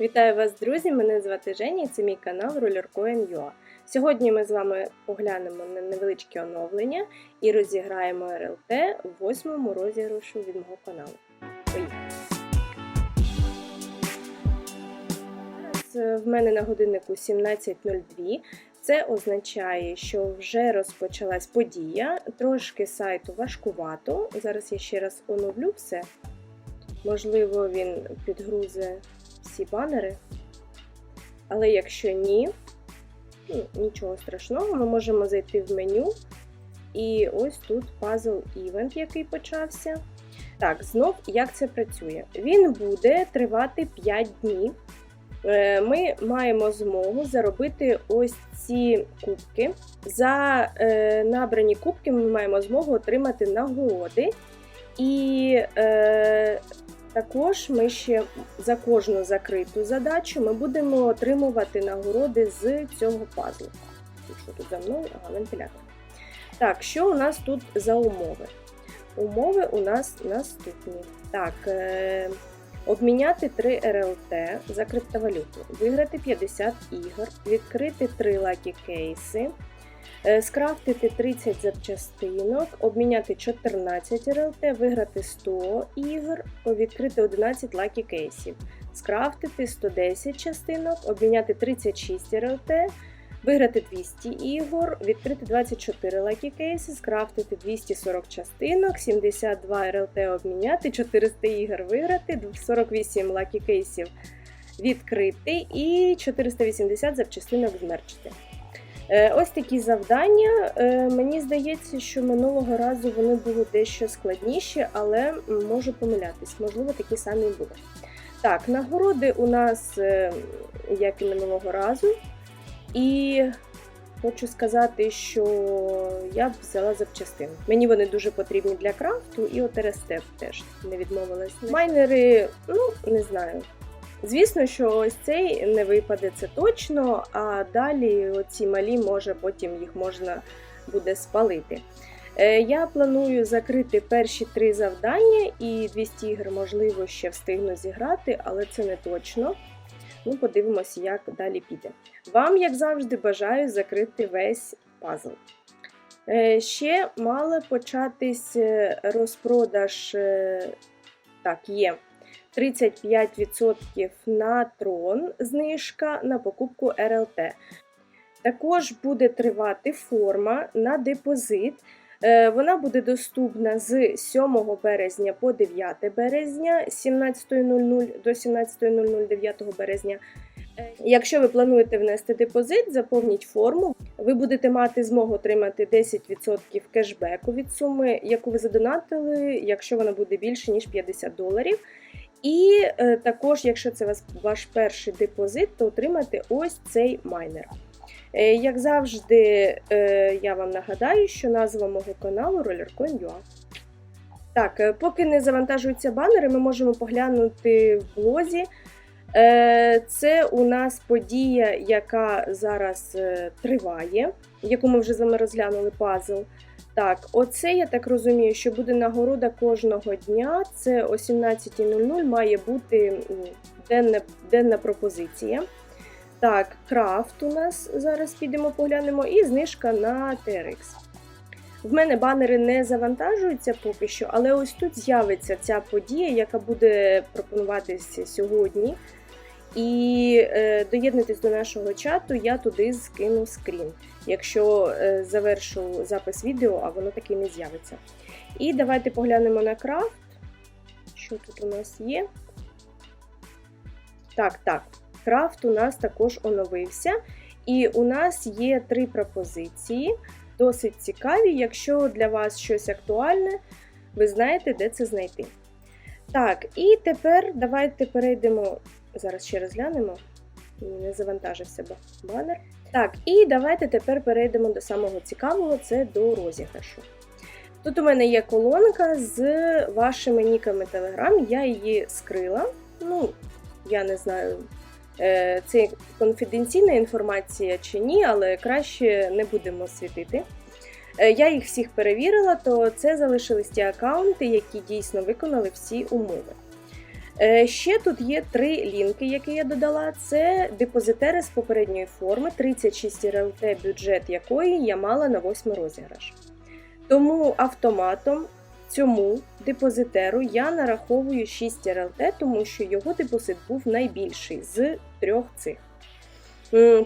Вітаю вас, друзі! Мене звати Женя і це мій канал RollerCoin.ua. Сьогодні ми з вами поглянемо на невеличке оновлення і розіграємо РЛТ в восьмому розіграшу від мого каналу. Поїхали! Е, в мене на годиннику 17.02. Це означає, що вже розпочалась подія. Трошки сайту важкувато. Зараз я ще раз оновлю все. Можливо, він підгрузе всі банери. Але якщо ні, ну, нічого страшного, ми можемо зайти в меню. І ось тут Puzzle Event, який почався. Так, знов як це працює? Він буде тривати 5 днів. Е, Ми маємо змогу заробити ось ці кубки. За е, набрані кубки ми маємо змогу отримати нагороди. І е, також ми ще за кожну закриту задачу ми будемо отримувати нагороди з цього пазлу. Що тут за мною? Ага, вентилятор. Так, що у нас тут за умови? Умови у нас наступні. Так, е- обміняти 3 РЛТ за криптовалюту, виграти 50 ігор, відкрити 3 лакі кейси. Е, Скрафтити 30 запчастинок, обміняти 14 РЛТ, виграти 100 ігор, відкрити 11 лакі кейсів, скрафтити 110 частинок, обміняти 36 РЛТ, виграти 200 ігор, відкрити 24 лакі кейси, скрафтити 240 частинок, 72 РЛТ обміняти, 400 ігор виграти, 48 лакі кейсів відкрити і 480 запчастинок змерчити. Е, Ось такі завдання. Е, Мені здається, що минулого разу вони були дещо складніші, але можу помилятись, можливо, такі самі і будуть. Так, нагороди у нас, е, як і минулого разу. І хочу сказати, що я б взяла запчастини. Мені вони дуже потрібні для крафту, і от РСТ теж не відмовилась. Майнери, ну, не знаю. Звісно, що ось цей не випаде це точно, а далі оці малі, може, потім їх можна буде спалити. Е, Я планую закрити перші три завдання, і 200 ігр, можливо, ще встигну зіграти, але це не точно. Ну, подивимося, як далі піде. Вам, як завжди, бажаю закрити весь пазл. Е, Ще мали початись е, розпродаж. Так, є. 35% на трон знижка на покупку РЛТ. Також буде тривати форма на депозит. Е, Вона буде доступна з 7 березня по 9 березня, з 17.00 до 17.00 9 березня. Е, Якщо ви плануєте внести депозит, заповніть форму. Ви будете мати змогу отримати 10% кешбеку від суми, яку ви задонатили, якщо вона буде більше ніж 50 доларів. І е, також, якщо це ваш перший депозит, то отримати ось цей майнер. Е, як завжди, е, я вам нагадаю, що назва мого каналу RollerCoin.ua. Так, поки не завантажуються банери, ми можемо поглянути в блозі. Е, Це у нас подія, яка зараз е, триває, яку ми вже з вами розглянули пазл. Так, оце я так розумію, що буде нагорода кожного дня. Це о 17.00 має бути денна, денна пропозиція. Так, крафт у нас зараз підемо поглянемо, і знижка на TRX. В мене банери не завантажуються поки що, але ось тут з'явиться ця подія, яка буде пропонуватися сьогодні. І е, доєднуйтесь до нашого чату, я туди скину скрін, якщо е, завершу запис відео, а воно таки не з'явиться. І давайте поглянемо на крафт. Що тут у нас є? Так, так, крафт у нас також оновився. І у нас є три пропозиції, досить цікаві. Якщо для вас щось актуальне, ви знаєте, де це знайти. Так, і тепер давайте перейдемо. Зараз ще раз глянемо. Не завантажився банер. Так, і давайте тепер перейдемо до самого цікавого це до розіграшу. Тут у мене є колонка з вашими ніками Telegram, я її скрила. Ну, я не знаю, це конфіденційна інформація чи ні, але краще не будемо світити. Е, Я їх всіх перевірила, то це залишились ті аккаунти, які дійсно виконали всі умови. Е, Ще тут є три лінки, які я додала. Це депозитери з попередньої форми, 36 РЛТ, бюджет якої я мала на 8 розіграш. Тому автоматом цьому депозитеру я нараховую 6 РЛТ, тому що його депозит був найбільший з трьох цих.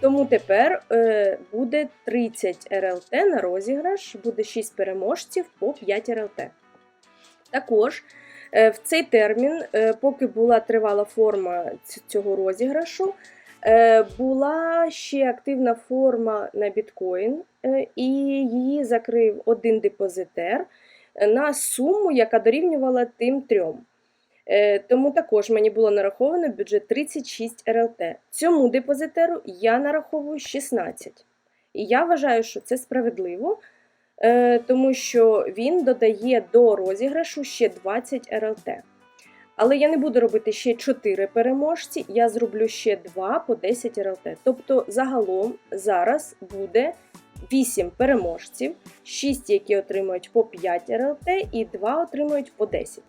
Тому тепер е, буде 30 РЛТ на розіграш, буде 6 переможців по 5 РЛТ. Також е, в цей термін, е, поки була тривала форма цього розіграшу, була ще активна форма на біткоін, і її закрив один депозитер на суму, яка дорівнювала тим трьом. Е, Тому також мені було нараховано бюджет 36 РЛТ. Цьому депозитеру я нараховую 16. І я вважаю, що це справедливо, е, тому що він додає до розіграшу ще 20 РЛТ. Але я не буду робити ще 4 переможці, я зроблю ще 2 по 10 РЛТ. Тобто загалом зараз буде 8 переможців, 6, які отримують по 5 РЛТ, і 2 отримують по 10.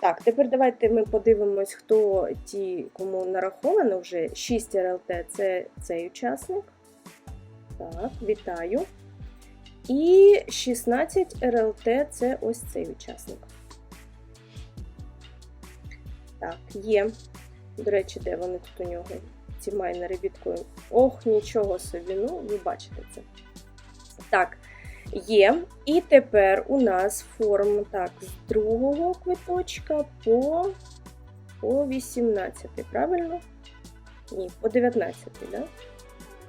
Так, тепер давайте ми подивимось, хто ті, кому нараховано вже 6 РЛТ це цей учасник. Так, вітаю. І 16 РЛТ це ось цей учасник. Так, є. До речі, де вони тут у нього? Ці майнери біткоін. Ох, нічого собі, ну, ви бачите це. Так, є. І тепер у нас форма так, з другого квиточка по, по 18, правильно? Ні, по 19, да?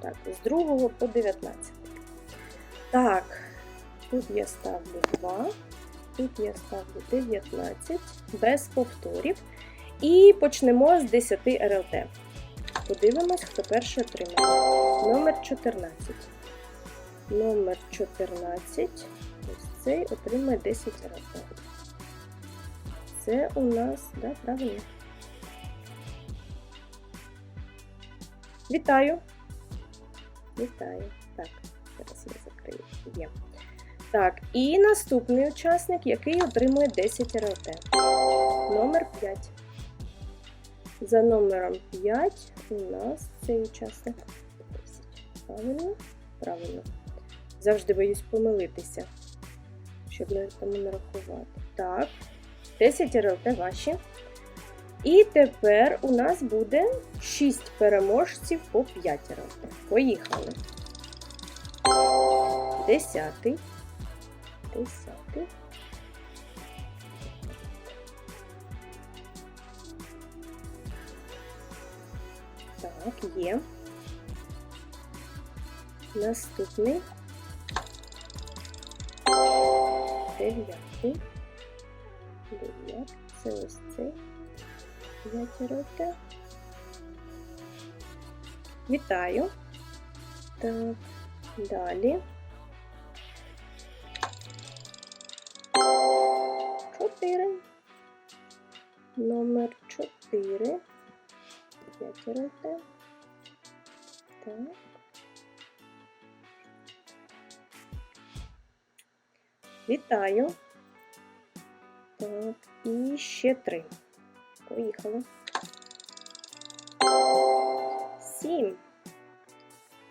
Так, з другого по 19. Так, тут я ставлю 2, тут я ставлю 19, без повторів. І почнемо з 10 РЛТ. Подивимось, хто перший отримає. Номер 14. Номер 14. Ось цей отримає 10 РЛТ. Це у нас, да, правильно. Вітаю. Вітаю. Так, зараз я закрию. Є. Так, і наступний учасник, який отримує 10 РЛТ. Номер 5. За номером 5 у нас цей учасник 10. Правильно? Правильно. Завжди боюсь помилитися, щоб не тому не рахувати. Так, 10 РЛТ ваші. І тепер у нас буде 6 переможців по 5 РЛТ. Поїхали. Десятий. Десятий. Так, є. Наступний. Дев'ятий. Дев'ятий. Це ось цей. П'ятероте. Вітаю. Так, далі. Чотири. Номер чотири. П'ятероте. Так. Вітаю. Так, і ще три. Поїхали. Сім.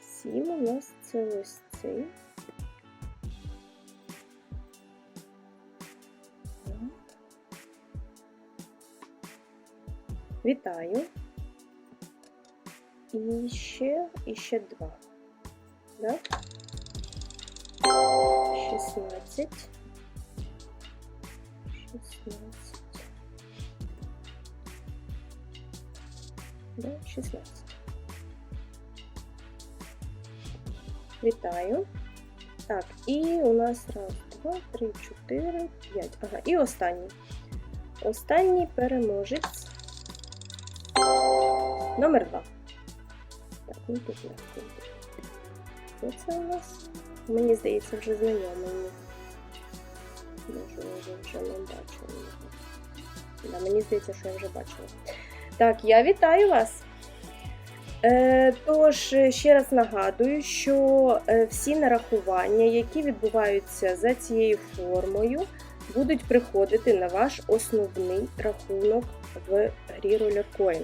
Сім у нас це ось цей. Вітаю. І ще, і ще два. Да? 16. 16. Да, 16. Вітаю. Так, і у нас раз, два, три, чотири, п'ять. Ага, і останній. Останній переможець. Номер два. Так, ну тут легко. Хто це у нас? Мені здається, вже знайомий. Може, я вже не бачила. Да, мені здається, що я вже бачила. Так, я вітаю вас. Е, Тож, е, ще раз нагадую, що е, всі нарахування, які відбуваються за цією формою, будуть приходити на ваш основний рахунок в грі Rollercoin.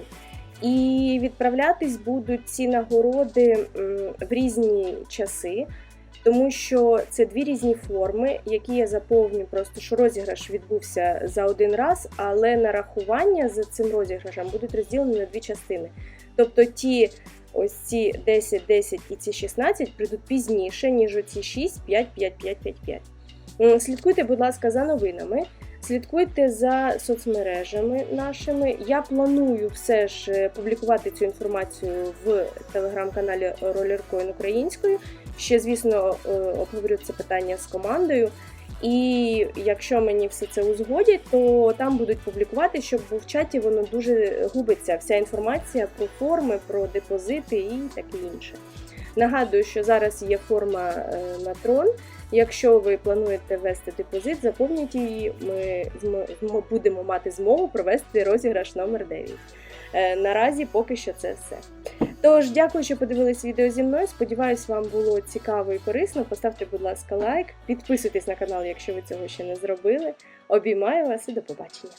І відправлятись будуть ці нагороди в різні часи, тому що це дві різні форми, які я заповню, просто що розіграш відбувся за один раз, але нарахування за цим розіграшем будуть розділені на дві частини. Тобто ті ось ці 10, 10 і ці 16 прийдуть пізніше, ніж оці 6, 5, 5, 5, 5, 5. Слідкуйте, будь ласка, за новинами. Слідкуйте за соцмережами нашими. Я планую все ж е, публікувати цю інформацію в телеграм-каналі Rollercoin українською. Ще, звісно, е, обговорю це питання з командою. І якщо мені все це узгодять, то там будуть публікувати, щоб в чаті воно дуже губиться. Вся інформація про форми, про депозити і таке інше. Нагадую, що зараз є форма е, на трон. Якщо ви плануєте ввести депозит, заповніть її. Ми будемо мати змогу провести розіграш номер 9. Е, Наразі поки що це все. Тож, дякую, що подивились відео зі мною. Сподіваюсь, вам було цікаво і корисно. Поставте, будь ласка, лайк, підписуйтесь на канал, якщо ви цього ще не зробили. Обіймаю вас і до побачення.